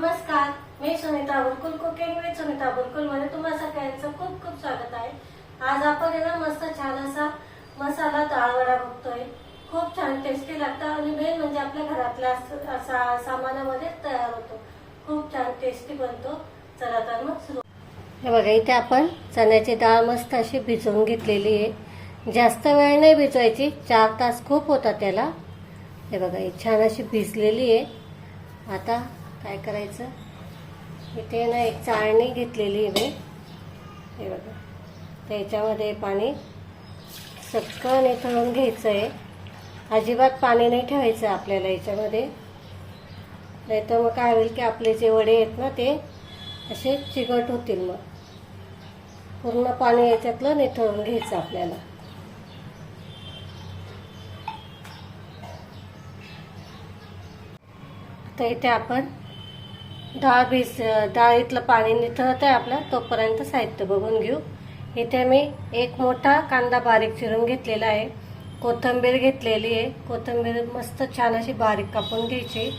नमस्कार मी Sunita Bulkul cooking with Sunita बुलकुलमध्ये तुम्हा सगळ्यांचं खूप खूप स्वागत आहे. आज आपण ना मस्त छान असा मसाला डाळ बघतोय. खूप छान टेस्टी लागतं आणि मेन म्हणजे आपल्या घरातल्या अस- असा सामानामध्ये तयार होतो. खूप छान टेस्टी बनतो. चला तर मग सुरू हे बघा इथे आपण चण्याची डाळ मस्त अशी भिजवून घेतलेली आहे. जास्त वेळ नाही भिजवायची चार तास खूप होता त्याला. हे बघा ही छान अशी भिजलेली आहे. आता काय करायचं? इथे ना एक चाळणी घेतलेली आहे मी. हे बघा. त्याच्यामध्ये पाणी सगळं निथळून घ्यायचं आहे अजिबात पाणी नाही ठेवायचं आपल्याला याच्यामध्ये. नाही तर मग काय होईल की आपले जे वडे आहेत ना ते असे चिकट होतील मग. पूर्ण पाणी याच्यातलं निथळून घ्यायचं आपल्याला. आता इथे आपण डाळ भिज डाळीतलं पाणी निथळत आहे आपलं तोपर्यंत साहित्य बघून घेऊ. इथे मी एक मोठा कांदा बारीक चिरून घेतलेला आहे. कोथिंबीर घेतलेली आहे. कोथिंबीर मस्त छान अशी बारीक कापून घ्यायची.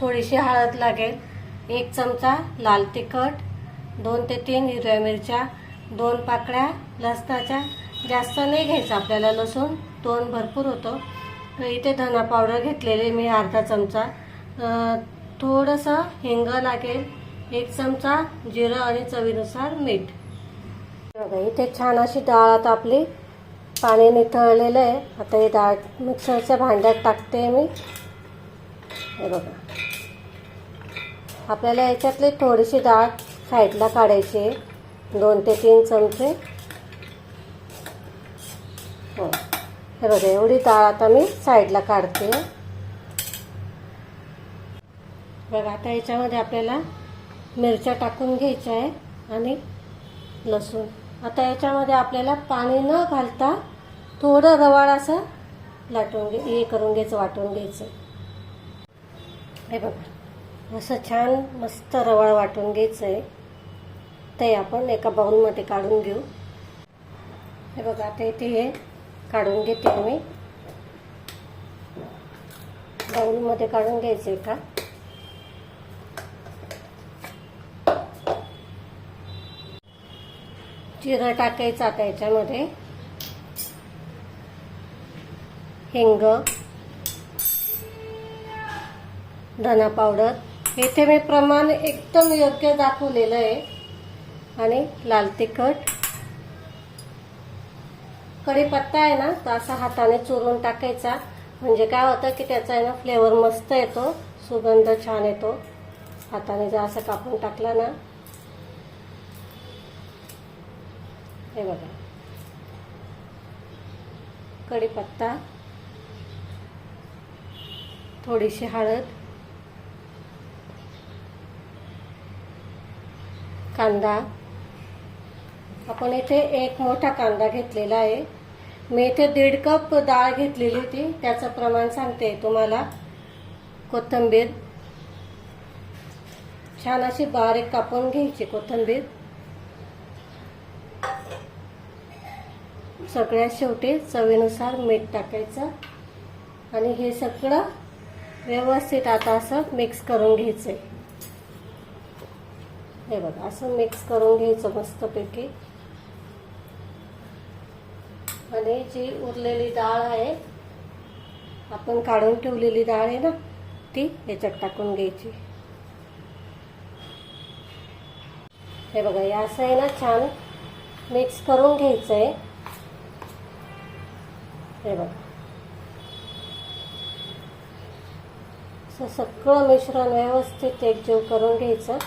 थोडीशी हळद लागेल. एक चमचा लाल तिखट दोन ते तीन हिरव्या मिरच्या दोन पाकळ्या लसणाच्या. जास्त नाही घ्यायचं आपल्याला लसूण दोन भरपूर होतं. इथे धना पावडर घेतलेली मी अर्धा चमचा. थोडंसं हिंग लागेल एक चमचा जिरं आणि चवीनुसार मीठ. बघा इथे छान अशी डाळ आता आपली पाणी निथळलेलं आहे. आता ही डाळ मिक्सरच्या भांड्यात टाकते मी. हे बघा. आपल्याला याच्यातली थोडीशी डाळ साईडला काढायची आहे. दोन ते तीन चमचे. हो. हे बघा एवढी डाळ आता मी साईडला काढते. बघा आता याच्यामध्ये आपल्याला मिरच्या टाकून घ्यायच्या आहे आणि लसूण. आता याच्यामध्ये आपल्याला पाणी न घालता थोडं रवाळ असं लाटून घे हे करून घ्यायचं वाटून घ्यायचं. हे बघा असं छान मस्त रवाळ वाटून घ्यायचं आहे ते आपण एका बाउलमध्ये काढून घेऊ. हे बघा आता इथे हे काढून घेते मी. बाऊलमध्ये काढून घ्यायचं का? जिरं टाकायचा आता याच्यामध्ये. हिंग धना पावडर. इथे मी प्रमाण एकदम योग्य दाखवलेलं आहे. आणि लाल तिखट. कढीपत्ता आहे ना तो असा हाताने चुरून टाकायचा. म्हणजे काय होतं की त्याचा आहे ना फ्लेवर मस्त येतो. सुगंध छान येतो. हाताने जर असं कापून टाकला ना हे बघा. कढीपत्ता थोडीशी हळद कांदा. आपण इथे एक मोठा कांदा घेतलेला आहे. मी इथे दीड कप डाळ घेतलेली होती. त्याचं प्रमाण सांगते तुम्हाला. कोथिंबीर. छान अशी बारीक कापून घ्यायची कोथिंबीर. सगळ्यात शेवटी चवीनुसार मीठ टाकायचं. आणि हे सगळं व्यवस्थित आता असं मिक्स करून घ्यायचं हे बघा असं मिक्स करून घ्यायचं मस्तपैकी. आणि जी उरलेली डाळ आहे आपण काढून ठेवलेली डाळ आहे ना ती याच्यात टाकून घ्यायची. हे बघा हे असं आहे ना छान मिक्स करून घ्यायचं आहे हे बघा. असं सगळं मिश्रण व्यवस्थित एकजीव करून घ्यायचं.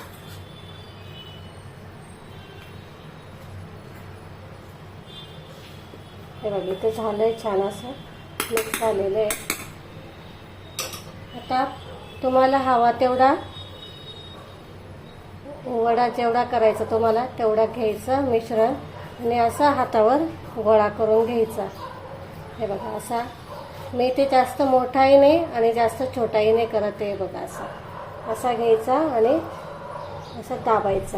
हे बघा इथे झालंय छान असं. मिक्स झालेलं आहे. आता तुम्हाला हवा तेवढा वडा जेवढा करायचा तुम्हाला तेवढा घ्यायचं मिश्रण आणि असा हातावर गोळा करून घ्यायचा. हे बघा असा मी ते जास्त मोठाही नाही आणि जास्त छोटाही नाही करत आहे बघा असा. असा घ्यायचा आणि असं दाबायचा.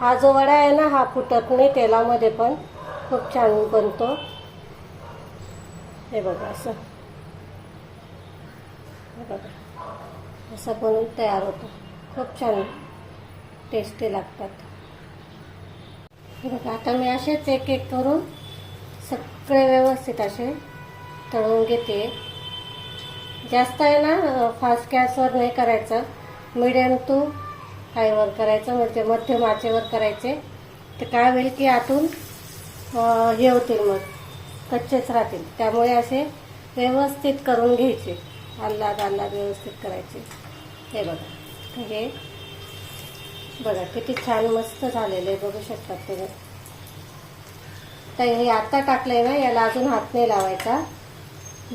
हा जो वडा आहे ना हा फुटत नाही तेलामध्ये पण. खूप छान बनतो. हे बघा असं. हे बघा. असं बनवून तयार होतो. खूप छान टेस्टी लागतात. हे बघा आता मी असेच एक एक करून सगळे व्यवस्थित असे तळून घेते. जास्त आहे ना फास्ट गॅसवर नाही करायचं. मिडियम टू हायवर करायचं म्हणजे मध्यम आचेवर करायचे. तर काय होईल की आतून हे होतील मग कच्चेच राहतील. त्यामुळे असे व्यवस्थित करून घ्यायचे. अल्लाद अल्लाद व्यवस्थित करायचे. हे बघा. हे बघा किती छान मस्त झालेलं आहे. बघू शकतात तुम्ही. तर हे आता टाकलंय ना याला अजून हात नाही लावायचा.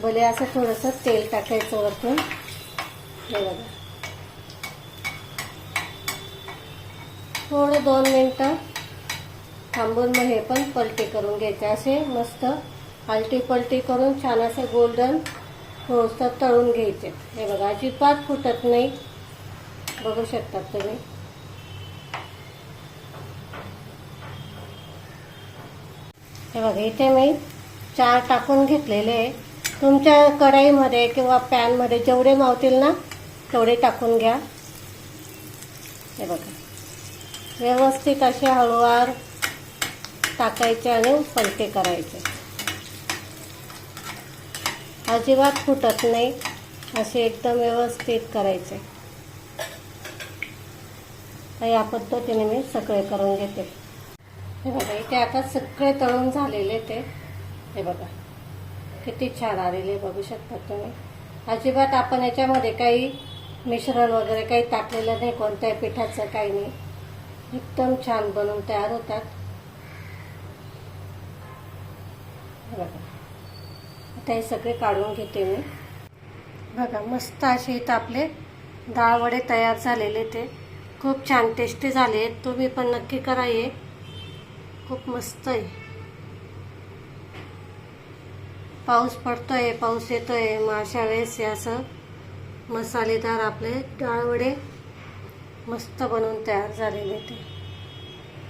भले असं थोडंसं तेल टाकायचं वरतून. हे बघा. थोडं दोन मिनटं थांबून मग हे पण पलटी करून घ्यायचे. असे मस्त आलटी पलटी करून छान असे गोल्डन थोडंसं तळून घ्यायचे. हे बघा अजिबात फुटत नाही. बघू शकतात तुम्ही. हे बघा इथे मी चार टाकून घेतलेले. आहे तुमच्या कढईमध्ये किंवा पॅनमध्ये जेवढे मावतील ना तेवढे टाकून घ्या. हे बघा व्यवस्थित असे हळूवार टाकायचे आणि पलटे करायचे. अजिबात फुटत नाही असे एकदम व्यवस्थित करायचे. या पद्धतीने मी सगळे करून घेते. हे बघा इथे आता सगळे तळून झालेले ते. हे बघा किती छान आलेले बघू शकता तुम्ही. अजिबात आपण याच्यामध्ये काही मिश्रण वगैरे काही टाकलेलं नाही कोणत्याही पिठाचं काही नाही. एकदम छान बनवून तयार होतात. बघा आता हे सगळे काढून घेते मी. बघा मस्त असे इथं आपले डाळ वडे तयार झालेले ते. खूप छान टेस्टी झाले तुम्ही पण नक्की करा हे. खूप मस्त आहे. पाऊस पडतोय पाऊस येतोय. मग अशा वेळेस हे असं मसालेदार आपले डाळवडे मस्त बनवून तयार झालेले ते.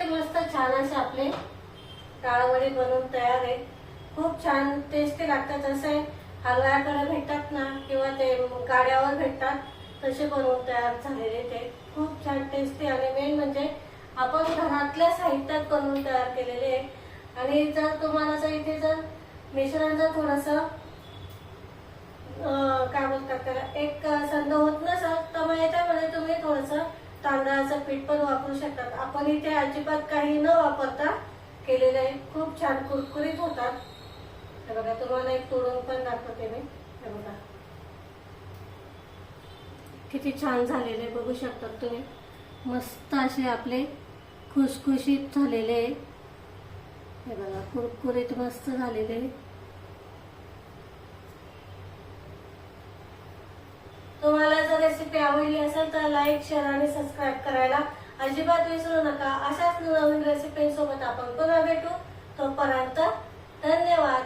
मस्त छान असे आपले डाळवडे बनवून तयार आहे. खूप छान टेस्टी लागतात. जसे हलव्याकडे भेटतात ना किंवा ते गाड्यावर भेटतात तसे बनवून तयार झालेले ते. खूप छान टेस्टी आणि मेन म्हणजे आपण घरातल्या साहित्यात बनवून तयार केलेले आहे. आणि जर तुम्हाला जर इथे जर मिश्रण जर थोडंसं काय बोलतात त्याला एक संद होत नसेल तर मग याच्यामध्ये तुम्ही थोडंसं तांदळाचं पीठ पण वापरू शकतात. आपण इथे अजिबात काही न वापरता केलेलं आहे. खूप छान कुरकुरीत होतात. हे बघा तुम्हाला एक तोडून पण दाखवते मी. हे बघा. किती छान झालेले बघू शकतात तुम्ही. मस्त असे आपले खुसखुशीत झालेले हे बघा कुरकुरीत मस्त झालेले तुम्हाला जर रेसिपी आवडली असेल तर लाईक शेअर आणि सबस्क्राईब करायला अजिबात विसरू नका. अशाच नवीन रेसिपीसोबत आपण पुन्हा भेटू. तोपर्यंत धन्यवाद.